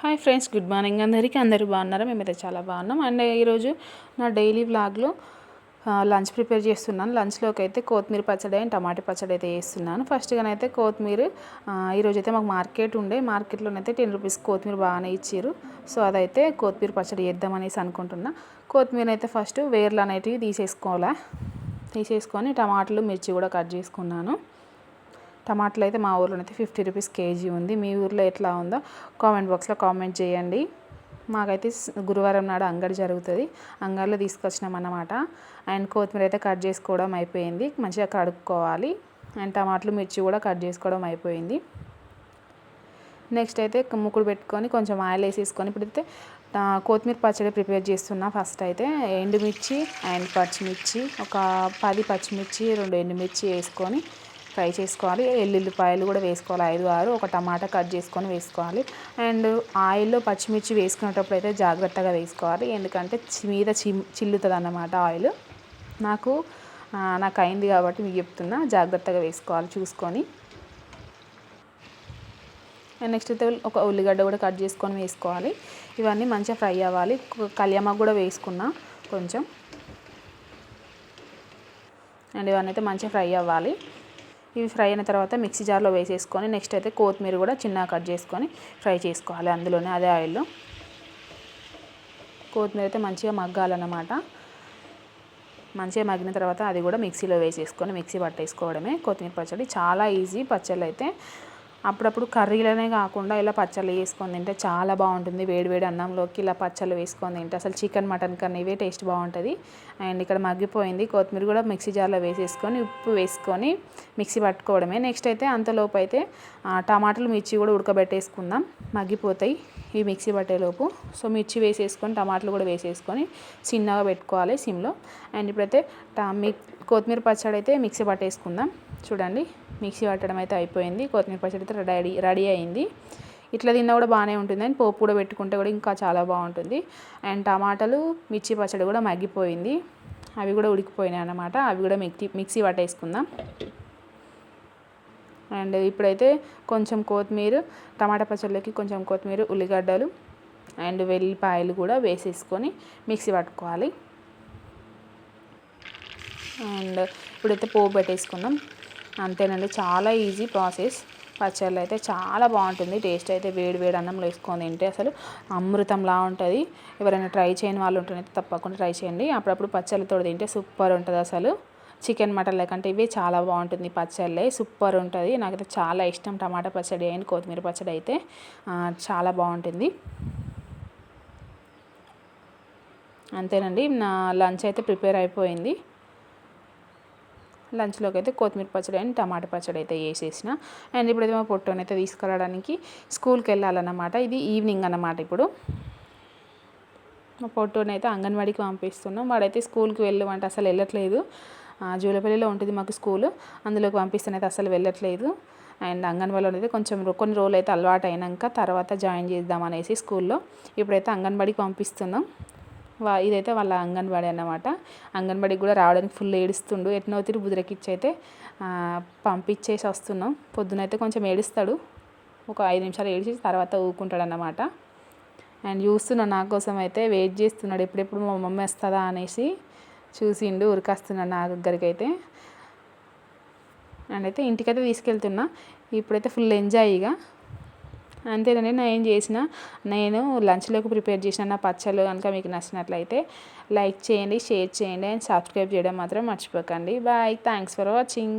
Hi friends good morning. అందరికీ అందరూ బాగున్నారా? మేమైతే చాలా బాగున్నాం. అండ్ ఈరోజు నా డైలీ వ్లాగ్లో లంచ్ ప్రిపేర్ చేస్తున్నాను. లంచ్లోకి అయితే కొత్తిమీర పచ్చడి అండ్ టమాటా పచ్చడి అయితే చేస్తున్నాను. ఫస్ట్గానైతే కొత్తిమీర ఈరోజు అయితే మాకు మార్కెట్ ఉండే. మార్కెట్లోనైతే టెన్ రూపీస్ కొత్తిమీర బాగానే ఇచ్చారు. సో అదైతే కొత్తిమీర పచ్చడి చేద్దామనేసి అనుకుంటున్నా. కొత్తిమీర అయితే ఫస్ట్ వేర్లు అనేటివి తీసేసుకోవాలా? తీసేసుకొని టమాటాలు మిర్చి కూడా కట్ చేసుకున్నాను. టమాటాలు అయితే మా ఊర్లో అయితే ఫిఫ్టీ రూపీస్ కేజీ ఉంది. మీ ఊర్లో ఎట్లా ఉందో కామెంట్ బాక్స్లో కామెంట్ చేయండి. మాకైతే గురువారం నాడు అంగడి జరుగుతుంది. అంగడిలో తీసుకొచ్చినాం అన్నమాట. అండ్ కొత్తిమీర అయితే కట్ చేసుకోవడం అయిపోయింది. మంచిగా కడుక్కోవాలి. అండ్ టమాటాలు మిర్చి కూడా కట్ చేసుకోవడం అయిపోయింది. నెక్స్ట్ అయితే ముక్కుడు పెట్టుకొని కొంచెం ఆయిల్ వేసేసుకొని ఇప్పుడైతే కొత్తిమీర పచ్చడి ప్రిపేర్ చేస్తున్నా ఫస్ట్ అయితే. ఎండుమిర్చి అండ్ పచ్చిమిర్చి ఒక పది పచ్చిమిర్చి రెండు ఎండుమిర్చి వేసుకొని ఫ్రై చేసుకోవాలి. ఎల్లుల్లిపాయలు కూడా వేసుకోవాలి. ఐదు ఆరు ఒక టమాటా కట్ చేసుకొని వేసుకోవాలి. అండ్ ఆయిల్లో పచ్చిమిర్చి వేసుకునేటప్పుడు అయితే జాగ్రత్తగా వేసుకోవాలి. ఎందుకంటే మీద చిల్లుతుంది అన్నమాట ఆయిల్. నాకు నాకు అయింది కాబట్టి మీకు చెప్తున్నా. జాగ్రత్తగా వేసుకోవాలి చూసుకొని. నెక్స్ట్ అయితే ఒక ఉల్లిగడ్డ కూడా కట్ చేసుకొని వేసుకోవాలి. ఇవన్నీ మంచిగా ఫ్రై అవ్వాలి. కళ్యామాకు కూడా వేసుకున్నా కొంచెం. అండ్ ఇవన్నీ అయితే మంచిగా ఫ్రై అవ్వాలి. ఇవి ఫ్రై అయిన తర్వాత మిక్సీ జార్లో వేసేసుకొని నెక్స్ట్ అయితే కొత్తిమీర కూడా చిన్నగా కట్ చేసుకొని ఫ్రై చేసుకోవాలి అందులోనే అదే ఆయిల్లో. కొత్తిమీర అయితే మంచిగా మగ్గాలన్నమాట. మంచిగా మగ్గిన తర్వాత అది కూడా మిక్సీలో వేసేసుకొని మిక్సీ పట్టేసుకోవడమే. కొత్తిమీర పచ్చడి చాలా ఈజీ. పచ్చళ్ళు అయితే అప్పుడప్పుడు కర్రీలనే కాకుండా ఇలా పచ్చళ్ళు వేసుకొని తింటే చాలా బాగుంటుంది. వేడివేడి అన్నంలోకి ఇలా పచ్చళ్ళు వేసుకొని తింటే అసలు చికెన్ మటన్ కన్నా ఇవే టేస్ట్ బాగుంటుంది. అండ్ ఇక్కడ మగ్గిపోయింది. కొత్తిమీర కూడా మిక్సీ జార్లో వేసేసుకొని ఉప్పు వేసుకొని మిక్సీ పట్టుకోవడమే. నెక్స్ట్ అయితే అంతలోపు అయితే టమాటాలు మిర్చి కూడా ఉడకబెట్టేసుకుందాం. మగ్గిపోతాయి ఈ మిక్సీ పట్టేలోపు. సో మిర్చి వేసేసుకొని టమాటాలు కూడా వేసేసుకొని చిన్నగా పెట్టుకోవాలి సిమ్లో. అండ్ ఇప్పుడైతే మీ కొత్తిమీర పచ్చడి అయితే మిక్సీ పట్టేసుకుందాం. చూడండి. మిక్సీ పట్టడం అయితే అయిపోయింది. కొత్తిమీర పచ్చడి అయితే రెడీ రెడీ అయింది. ఇట్లా తిన్నా కూడా బాగానే ఉంటుంది. అండ్ పోపు కూడా పెట్టుకుంటే కూడా ఇంకా చాలా బాగుంటుంది. అండ్ టమాటాలు మిర్చి పచ్చడి కూడా మగ్గిపోయింది. అవి కూడా ఉడికిపోయినాయి అన్నమాట. అవి కూడా మిక్సీ మిక్సీ పట్టేసుకుందాం. అండ్ ఇప్పుడైతే కొంచెం కొత్తిమీర టమాటా పచ్చళ్ళకి కొంచెం కొత్తిమీర ఉల్లిగడ్డలు అండ్ వెల్లిపాయలు కూడా వేసేసుకొని మిక్సీ పట్టుకోవాలి. అండ్ ఇప్పుడైతే పోపు పెట్టేసుకుందాం. అంతేనండి. చాలా ఈజీ ప్రాసెస్. పచ్చళ్ళు అయితే చాలా బాగుంటుంది. టేస్ట్ అయితే వేడి వేడి అన్నంలో వేసుకొని తింటే అసలు అమృతంలా ఉంటుంది. ఎవరైనా ట్రై చేయని వాళ్ళు ఉంటే తప్పకుండా ట్రై చేయండి. అప్పుడప్పుడు పచ్చళ్ళతో తింటే సూపర్ ఉంటుంది అసలు. చికెన్ మటన్ లేకంటే ఇవి చాలా బాగుంటుంది పచ్చళ్ళే. సూపర్ ఉంటుంది. నాకైతే చాలా ఇష్టం టమాటా పచ్చడి అయిన కొత్తిమీర పచ్చడి అయితే. చాలా బాగుంటుంది. అంతేనండి. నా లంచ్ అయితే ప్రిపేర్ అయిపోయింది. లంచ్లోకి అయితే కొత్తిమీర పచ్చడి అండ్ టమాటా పచ్చడి అయితే వేసేసిన. అండ్ ఇప్పుడైతే మా పొట్టోని అయితే తీసుకురావడానికి స్కూల్కి వెళ్ళాలన్నమాట. ఇది ఈవినింగ్ అన్నమాట ఇప్పుడు. మా పొట్టోని అయితే అంగన్వాడికి పంపిస్తున్నాం. వాడైతే స్కూల్కి వెళ్ళమంటే అసలు వెళ్ళట్లేదు. జూలపల్లిలో ఉంటుంది మాకు స్కూల్. అందులోకి పంపిస్తేనైతే అసలు వెళ్ళట్లేదు. అండ్ అంగన్వాడీలో అయితే కొంచెం కొన్ని రోజులు అయితే అలవాటు అయినాక తర్వాత జాయిన్ చేద్దాం అనేసి స్కూల్లో ఇప్పుడైతే అంగన్వాడికి పంపిస్తున్నాం. వా ఇదైతే వాళ్ళ అంగన్వాడీ అన్నమాట. అంగన్వాడికి కూడా రావడానికి ఫుల్ ఏడుస్తుండు. ఎట్నో తిరిగి బుదిరకిచ్చి అయితే పంపించేసి వస్తున్నాం. పొద్దునైతే కొంచెం ఏడుస్తాడు. ఒక ఐదు నిమిషాలు ఏడిచి తర్వాత ఊకుంటాడు అన్నమాట అండ్ చూస్తున్నా నా కోసం అయితే వెయిట్ చేస్తున్నాడు. ఎప్పుడెప్పుడు మా మమ్మీ వస్తుందా అనేసి చూసిండు. ఉరికొస్తున్నాడు నా దగ్గరికి అయితే అండ్ అయితే ఇంటికైతే తీసుకెళ్తున్నా. ఇప్పుడైతే ఫుల్ ఎంజాయ్ ఇక అంతేనండి నేను ఏం చేసిన నేను లంచ్లోకి ప్రిపేర్ చేసిన నా పచ్చళ్ళు కనుక మీకు నచ్చినట్లయితే లైక్ చేయండి షేర్ చేయండి అండ్ సబ్స్క్రైబ్ చేయడం మాత్రం మర్చిపోకండి. Bye thanks for watching.